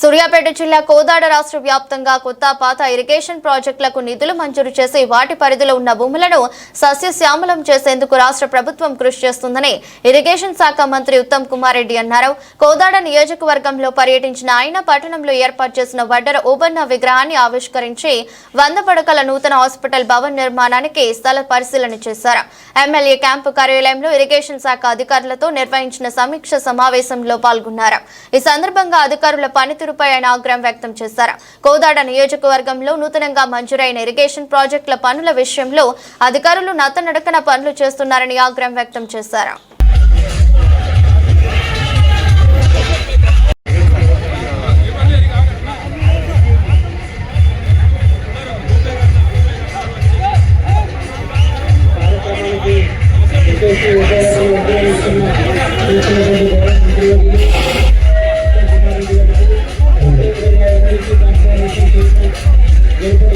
సూర్యాపేట జిల్లా కోదాడ రాష్ట్ర వ్యాప్తంగా కొత్త పాత ఇరిగేషన్ ప్రాజెక్టులకు నిధులు మంజూరు చేసి వాటి పరిధిలో ఉన్న భూములను సస్యశ్యామలం చేసేందుకు రాష్ట్ర ప్రభుత్వం కృషి చేస్తుందని ఇరిగేషన్ శాఖ మంత్రి ఉత్తమ్ కుమార్ రెడ్డి అన్నారు. కోదాడ నియోజకవర్గంలో పర్యటించిన ఆయన పట్టణంలో ఏర్పాటు చేసిన వడ్డర ఓబన్న విగ్రహాన్ని ఆవిష్కరించి వంద పడకల నూతన హాస్పిటల్ భవన్ నిర్మాణానికి స్థల పరిశీలన చేశారు. ఎమ్మెల్యే క్యాంపు కార్యాలయంలో ఇరిగేషన్ శాఖ అధికారులతో నిర్వహించిన సమీక్ష సమావేశంలో పాల్గొన్నారు. ఈ సందర్భంగా అధికారుల పనితీరు పనితీరుపై ఆయన ఆగ్రహం వ్యక్తం చేశారు. కోదాడ నియోజకవర్గంలో నూతనంగా మంజూరైన ఇరిగేషన్ ప్రాజెక్టుల పనుల విషయంలో అధికారులు నత్తనడకన పనులు చేస్తున్నారని ఆగ్రహం వ్యక్తం చేశారు.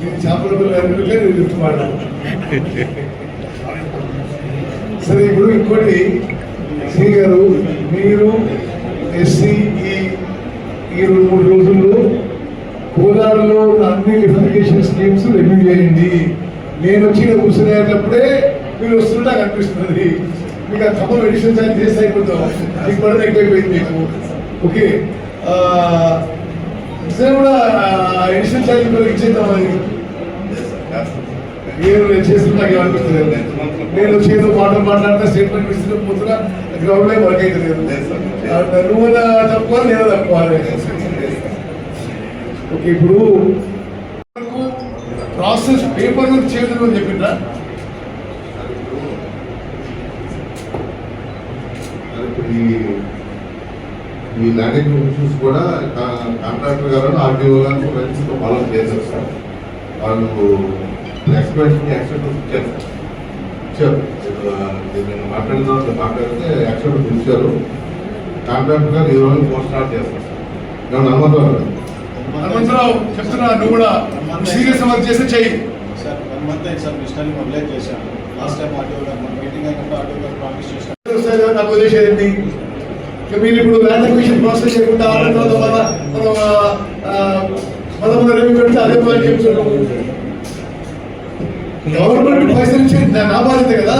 నేను చేపల పిల్ల నేను సరే ఇప్పుడు ఇంకోటి. శ్రీ గారు మీరు ఎస్సీ ఈ ఈ రెండు మూడు రోజుల్లో కోదాడలో అన్ని లిఫికేషన్ స్కీమ్స్ రివ్యూ చేయండి. నేను వచ్చి కూర్చునేటప్పుడే మీరు వస్తుంటే అనిపిస్తుంది మీకు ఆ ఖమ్మం ఎడిషన్ ఛార్జ్ చేస్తే అయిపోతాం. మీకు కూడా ఎక్కువైపోయింది మీకు. ఓకే. కూడా ఎడిషన్ ఛార్జ్ కూడా ఇచ్చేద్దాం నేను నేను చేస్తున్నా నాకు ఏమనిపిస్తుంది నేను చేదో మాటలు మాట్లాడితే స్టేట్మెంట్ ఇస్తున్న పోతున్నా గ్రౌండ్లో వర్క్ అయితే నువ్వు తక్కువ నేను తక్కువ ఓకే ఇప్పుడు ప్రాసెస్ పేపర్ వర్క్ చేయదు అని చెప్పిందా ఇప్పుడు ఈ ల్యాండింగ్ ఇష్యూస్ కూడా కాంట్రాక్టర్ గారు ఆర్టీఓ గారు ఫ్రెండ్స్తో ఫాలో చేశారు సార్. వాళ్ళు ఎక్స్ప్రెషన్ యాక్సెప్ట్ ఇచ్చారు ఇచ్చారు. నేను మాట్లాడిన తర్వాత మాట్లాడితే యాక్సెప్ట్ ఇచ్చారు. కాంట్రాక్టర్ గారు ఈ రోజు పోస్ట్ స్టార్ట్ చేస్తారు సార్. నేను నమ్మకం హనుమంతరావు చెప్తున్నా నువ్వు కూడా సీరియస్ వర్క్ చేస్తే చెయ్యి. సార్ వన్ మంత్ అయింది సార్ మిస్టర్ని మొబిలైజ్ చేశాను. లాస్ట్ టైం ఆటో గారు మన మీటింగ్ అయినప్పుడు ఆటో గారు ప్రామిస్ చేశాను నాకు ఉద్దేశం ఏంటి? ఇక మీరు ఇప్పుడు ల్యాండ్ అక్విజిషన్ ప్రాసెస్ చేయకుండా ఆరు తర్వాత మన మనం పదకొండు రెవెన్యూ పెడితే అదే పని చెప్తున్నాం గవర్నమెంట్ పైసలు ఇచ్చి నా బాధ్యత కదా?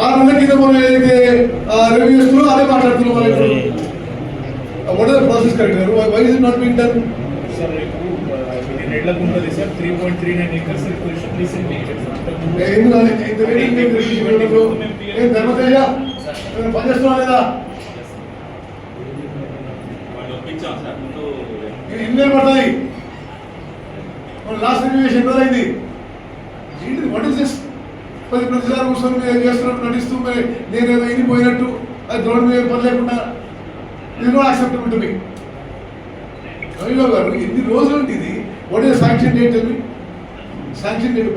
ఆరు నెలల కింద మనం ఏదైతే రెవెన్యూ ఇస్తున్నామో అదే మాట్లాడుతున్నాం మనం ఇప్పుడు. What are process correct wise not been done sir రేపు ఉంటుంది sir three point three nine acres ఇది ఎన్ని లాస్ట్ అయింది వాట్ ఇస్ దిస్ పది ప్రతిసారి కూర్చొని మీరు చేస్తున్నట్టు నటిస్తూ మరి నేను ఏదో ఇది పోయినట్టు అది గ్రౌండ్ మీద పని లేకుండా ఇది కూడా అక్సెప్టబుల్ టు మీ రవిబాబు గారు ఎన్ని రోజులు ఉంటుంది వాట్ ఈస్ శాంక్షన్ డేట్ అది శాంక్షన్ డేట్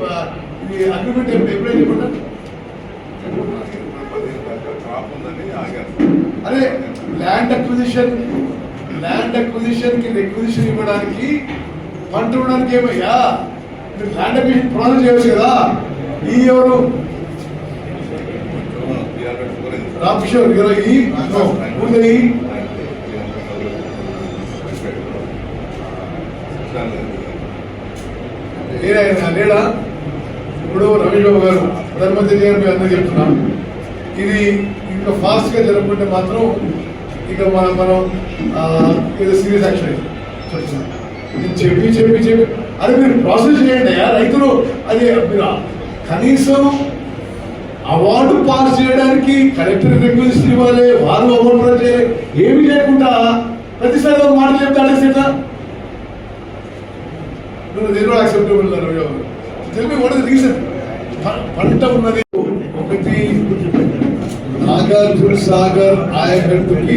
ఇది అగ్రిమెంట్ ఎప్పుడైనా చెప్పండి క్రాప్ అదే ల్యాండ్ అక్విజిషన్ ల్యాండ్ అక్విజిషన్కి రిక్విజిషన్ ఇవ్వడానికి పంట ఇవ్వడానికి ఏమయ్యా? మీరు ల్యాండ్ అక్విజిషన్ ప్రాసెస్ చేయవచ్చు కదా? ఈ ఎవరు? రామ్ కిషోర్ ఈ నేనే లేడా ఇప్పుడు రమేష్ బాబు గారు ప్రధానమంత్రి గారు మీ అందరూ చెప్తున్నాం ఇది ఇంకా ఫాస్ట్గా జరగకుంటే మాత్రం ఇక మనం మనం ఏదో సీరియస్ యాక్షన్ చెప్తున్నాం చెప్పి చెప్పి చెప్పి. అది మీరు ప్రాసెస్ చేయండి అయ్యా. రైతులు అది మీరు కనీసం అవార్డు పాస్ చేయడానికి కలెక్టర్ రిక్వెస్ట్ ఇవ్వాలి వాళ్ళు అవార్డు చేయాలి. ఏమి లేకుండా ప్రతిసారి ఒక మాట చెప్తే అడేసేట నువ్వు నేను acceptable tell me what is reason పంట ఉన్నది. ఒకటి నాగార్జున సాగర్ ఆయకట్టుకి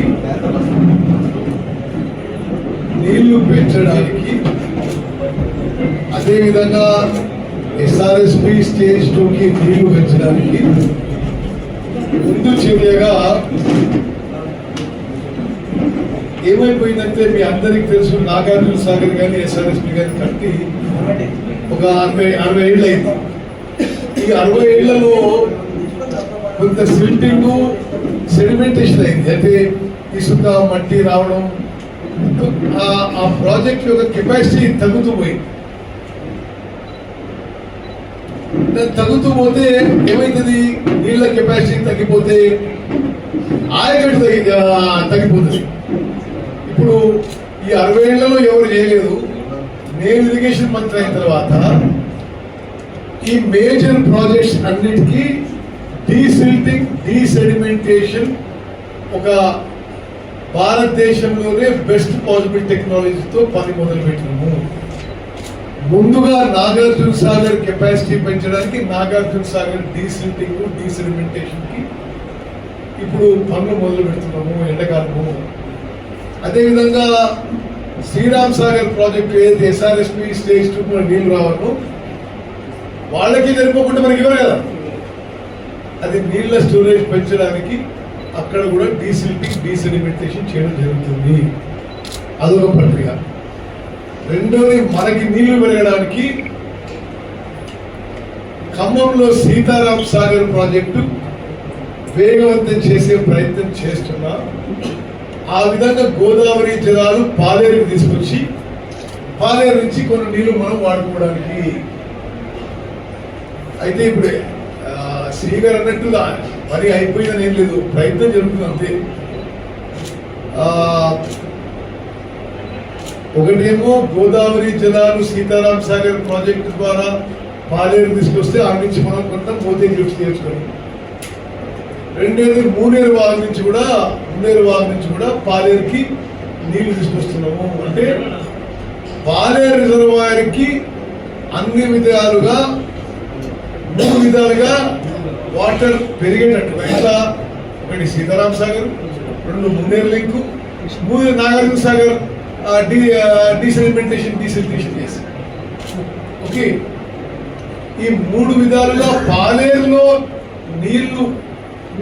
నీళ్ళు పెంచడానికి అదేవిధంగా ఎస్ఆర్ఎస్పి స్టేజ్ టూకి నీళ్ళు పెంచడానికి ముందు చర్యగా ఏమైపోయిందంటే మీ అందరికి తెలుసు నాగార్జున సాగర్ కానీ ఎస్ఆర్ఎస్పి కానీ కట్టి ఒక అరవై అరవై ఏళ్ళు అయింది ఈ అరవై ఏళ్ళలో కొంత సిల్టింగ్ సెడిమెంటేషన్ అయింది. అంటే ఇసుక మట్టి రావడం ఆ- ప్రాజెక్ట్ యొక్క కెపాసిటీ తగ్గుతూ పోయింది. తగ్గుతూ పోతే ఏమైతుంది? నీళ్ళ కెపాసిటీ తగ్గిపోతే ఆయకట్టు తగ్గి తగ్గిపోతుంది. ఇప్పుడు ఈ అరవై ఏళ్ళలో ఎవరు చేయలేదు. నేను ఇరిగేషన్ మంత్రి అయిన తర్వాత ఈ మేజర్ ప్రాజెక్ట్స్ అన్నిటికీ డీసిల్టింగ్ డీసెడిమెంటేషన్ ఒక భారతదేశంలోనే బెస్ట్ పాసిబుల్ టెక్నాలజీతో పని మొదలుపెట్టినాము. ముందుగా నాగార్జున సాగర్ కెపాసిటీ పెంచడానికి నాగార్జున సాగర్ డీసిల్టింగ్ డీసెడిమెంటేషన్కి ఇప్పుడు పనులు మొదలు పెడుతున్నాము ఎండాకాలము. అదేవిధంగా శ్రీరామ్ సాగర్ ప్రాజెక్టు ఏదైతే ఎస్ఆర్ఎస్పి స్టేజ్ టూ నీళ్ళు రావాలో వాళ్ళకి జరిపోకుండా మనకి ఇవ్వరు కదా. అది నీళ్ళ స్టోరేజ్ పెంచడానికి అక్కడ కూడా డీసిల్టింగ్ డీసెడిమెంటేషన్ చేయడం జరుగుతుంది. అదొక ప్రక్రియ. రెండోది మనకి నీళ్ళు పెరగడానికి ఖమ్మంలో సీతారాం సాగర్ ప్రాజెక్టు వేగవంతం చేసే ప్రయత్నం చేస్తున్నా. ఆ విధంగా గోదావరి జలాలు పాలేరుకి తీసుకొచ్చి పాలేరు నుంచి కొన్ని నీళ్ళు మనం వాడుకోవడానికి. అయితే ఇప్పుడు ఆ, శ్రీ గారు అన్నట్టుగా మరి అయిపోయిందని ఏం లేదు ప్రయత్నం జరుగుతుంది అంతే. ఒకటేమో గోదావరి జలాలు సీతారాం సాగర్ ప్రాజెక్టు ద్వారా పాలేరు తీసుకొస్తే ఆ నుంచి మనం కొంత పోతే లిఫ్ట్ చేసుకొని రెండేది మూనేరు వాగు నుంచి కూడా మూనేరు వాగు నుంచి కూడా పాలేరుకి నీళ్ళు తీసుకొస్తున్నాము. అంటే పాలేరు రిజర్వాయర్కి అన్ని విధాలుగా మూడు విధాలుగా వాటర్ పెరిగేటట్టు. ఎట్లా ఒకటి సీతారాం సాగర్ రెండు మున్నేరు లింకు మూడు నాగార్జున సాగర్ ఆ, డీసెలిమెంటేషన్ డీసెలిటేషన్ చేసి. ఓకే. ఈ మూడు విధాలుగా పాలేరులో నీళ్ళు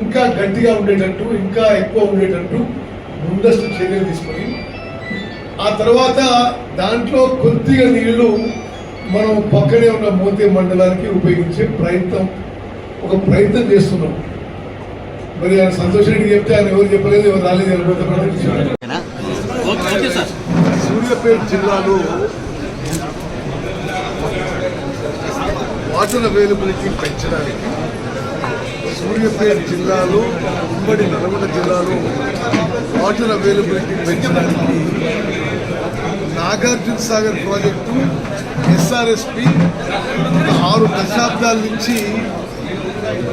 ఇంకా గట్టిగా ఉండేటట్టు ఇంకా ఎక్కువ ఉండేటట్టు ముందస్తు చర్యలు తీసుకొని ఆ తర్వాత దాంట్లో కొద్దిగా నీళ్ళు మనం పక్కనే ఉన్న మోతే మండలానికి ఉపయోగించే ప్రయత్నం ఒక ప్రయత్నం చేస్తున్నాం. మరి ఆయన సంతోష్ రెడ్డి చెప్తే ఆయన ఎవరు చెప్పలేదు ఎవరు రాలేదు ఎవరు సూర్యాపేట జిల్లాలో వాటర్ అవైలబిలిటీ పెంచడానికి సూర్యాపేట జిల్లాలో ఉమ్మడి నల్గొండ జిల్లాలో వాటర్ అవైలబిలిటీ పెంచడానికి నాగార్జున సాగర్ ప్రాజెక్టు ఎస్ఆర్ఎస్పి ఆరు దశాబ్దాల నుంచి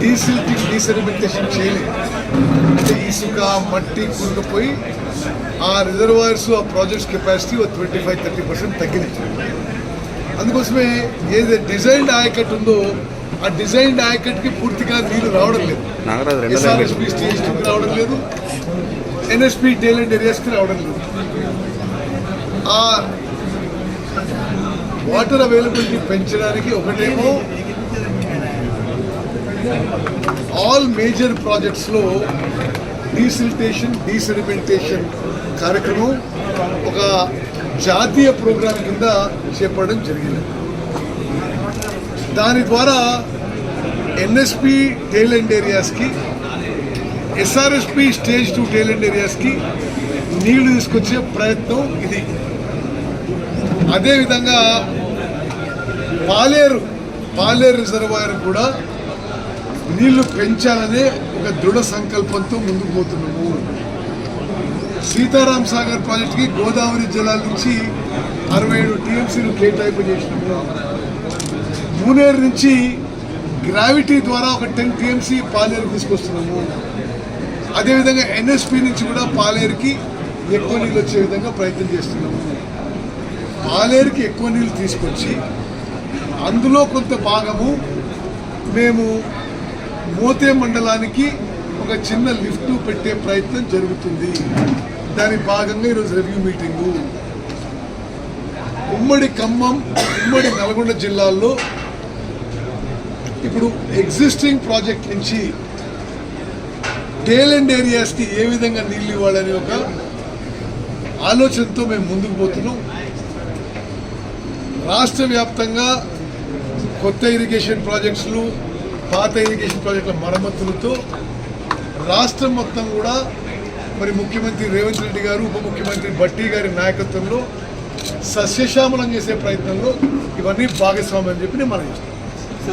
డీసిల్టింగ్ డీసెడిమెంటేషన్ చేయలేదు. అంటే ఇసుక మట్టి కూరుకుపోయి ఆ రిజర్వాయర్స్ ఆ ప్రాజెక్ట్స్ కెపాసిటీ ఒక ట్వంటీ ఫైవ్ థర్టీ పర్సెంట్ తగ్గినట్టు. అందుకోసమే ఏదైతే డిజైన్డ్ ఆయకట్టు ఉందో ఆ డిజైన్డ్ ఆయకట్కి పూర్తిగా నీళ్ళు రావడం లేదు. ఎస్ఆర్ఎస్పి స్టేజ్ టూకి రావడం లేదు. ఎన్ఎస్పి టేలెంట్ ఏరియాస్కి రావడం లేదు. ఆ వాటర్ అవైలబిలిటీ పెంచడానికి ఒకటేమో ఆల్ మేజర్ ప్రాజెక్ట్స్లో డీసిల్టేషన్ డీసెడిమెంటేషన్ కార్యక్రమం ఒక జాతీయ ప్రోగ్రాం కింద చేపట్టడం జరిగింది. దాని ద్వారా NSP tail end ఏరియాస్కి SRSP stage two tail end ఏరియాస్కి నీళ్ళు తీసుకొచ్చే ప్రయత్నం ఇది. అదేవిధంగా పాలేరు పాలేరు రిజర్వాయర్ కూడా నీళ్ళు పెంచాలనే ఒక దృఢ సంకల్పంతో ముందుకు పోతున్నాము. సీతారాం సాగర్ ప్రాజెక్టుకి గోదావరి జలాల నుంచి అరవై ఏడు టీఎంసీలు కేటాయింపు చేసినాము. మూనేరు నుంచి గ్రావిటీ ద్వారా ఒక టెన్ టీఎంసీ పాలేరు తీసుకొస్తున్నాము అదేవిధంగా ఎన్ఎస్పి నుంచి కూడా పాలేరుకి ఎక్కువ నీళ్ళు వచ్చే విధంగా ప్రయత్నం చేస్తున్నాము. పాలేరుకి ఎక్కువ నీళ్ళు తీసుకొచ్చి అందులో కొంత భాగము మేము మోతే మండలానికి ఒక చిన్న లిఫ్ట్ పెట్టే ప్రయత్నం జరుగుతుంది. దాని భాగంగా ఈరోజు రివ్యూ మీటింగు. ఉమ్మడి ఖమ్మం ఉమ్మడి నల్గొండ జిల్లాల్లో ఇప్పుడు ఎగ్జిస్టింగ్ ప్రాజెక్ట్ నుంచి టేల్ అండ్ ఏరియాస్కి ఏ విధంగా నీళ్ళు ఇవ్వాలని ఒక ఆలోచనతో మేము ముందుకు పోతున్నాం. రాష్ట్ర వ్యాప్తంగా కొత్త ఇరిగేషన్ ప్రాజెక్ట్స్లు పాత ఇరిగేషన్ ప్రాజెక్టుల మరమ్మతులతో రాష్ట్రం మొత్తం కూడా మరి ముఖ్యమంత్రి రేవంత్ రెడ్డి గారు ఉప ముఖ్యమంత్రి భట్టి గారి నాయకత్వంలో సస్యశ్యామలం చేసే ప్రయత్నంలో ఇవన్నీ భాగస్వామ్యం అని చెప్పి నేను మనం